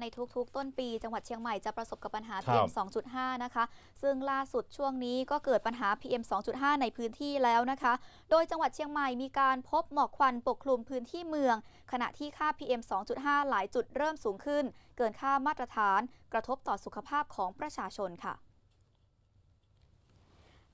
ในทุกๆ ต้นปี จังหวัดเชียงใหม่จะประสบกับปัญหาครับ PM 2.5 นะคะ ซึ่งล่าสุดช่วงนี้ก็เกิดปัญหา PM 2.5 ในพื้นที่แล้วนะคะ โดยจังหวัดเชียงใหม่มีการพบหมอกควันปกคลุมพื้นที่เมือง ขณะที่ค่า PM 2.5 หลายจุดเริ่มสูงขึ้น เกินค่ามาตรฐาน กระทบต่อสุขภาพของประชาชนค่ะ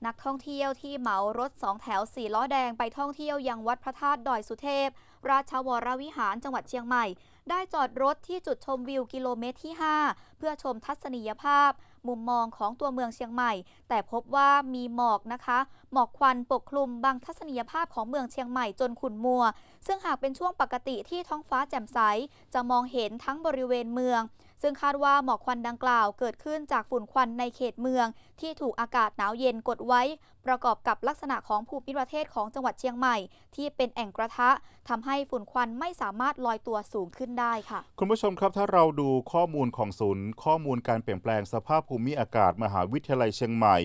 นักท่องเที่ยวที่เหมารถสองแถวสี่ล้อแดงไปท่องเที่ยวยังวัดพระธาตุดอยสุเทพ ราชวรวิหารจังหวัดเชียงใหม่ ได้จอดรถที่จุดชมวิวกิโลเมตรที่ 5 เพื่อชมทัศนียภาพ มุมมองของตัวเมืองเชียงใหม่ แต่พบว่ามีหมอกนะคะ หมอกควันปกคลุมบังทัศนียภาพของเมืองเชียงใหม่จนขุ่นมัว ซึ่งหากเป็นช่วงปกติที่ท้องฟ้าแจ่มใส จะมองเห็นทั้งบริเวณเมือง ซึ่งคาดว่าหมอกควันดังกล่าวเกิดขึ้นจากฝุ่นควันในเขตเมือง ที่ถูกอากาศหนาวเย็นกดไว้ ประกอบกับลักษณะของภูมิประเทศของจังหวัดเชียงใหม่ ที่เป็นแอ่งกระทะทำให้ฝุ่นควันไม่สามารถลอยตัวสูงขึ้นได้ค่ะ คุณผู้ชมครับถ้าเราดูข้อมูลของศูนย์ ข้อมูลการเปลี่ยนแปลงสภาพภูมิอากาศมหาวิทยาลัยเชียงใหม่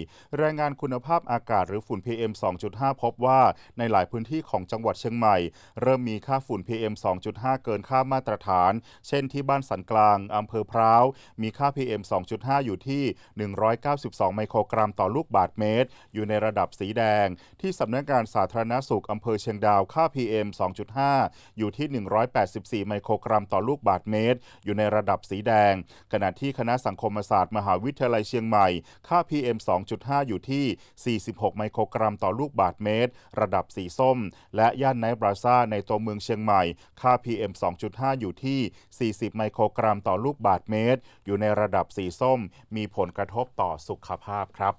รายงานคุณภาพอากาศหรือฝุ่น PM 2.5 พบว่าในหลายพื้นที่ของจังหวัดเชียงใหม่ เริ่มมีค่าฝุ่น PM 2.5 เกินค่ามาตรฐาน เช่นที่บ้านสันกลางอำเภอพร้าว มีค่า PM 2.5 อยู่ที่ 192 ไมโครกรัมต่อลูกบาศก์เมตร อยู่ในระดับสีแดง ที่สำนักงานสาธารณสุขอำเภอเชียงดาวค่า PM 2.5 อยู่ที่ 184 ไมโครกรัมต่อลูกบาศก์เมตร อยู่ในระดับสีแดง ขณะที่คณะสังคมศาสตร์มหาวิทยาลัยเชียงใหม่ ค่า PM 2.5 อยู่ที่ 46 ไมโครกรัมต่อลูกบาศก์เมตร ระดับสีส้ม และย่านไนบราซ่าในตัวเมืองเชียงใหม่ ค่า PM 2.5 อยู่ที่ 40 ไมโครกรัมต่อลูกบาศก์เมตร อยู่ในระดับสีส้ม มีผลกระทบต่อสุขภาพครับ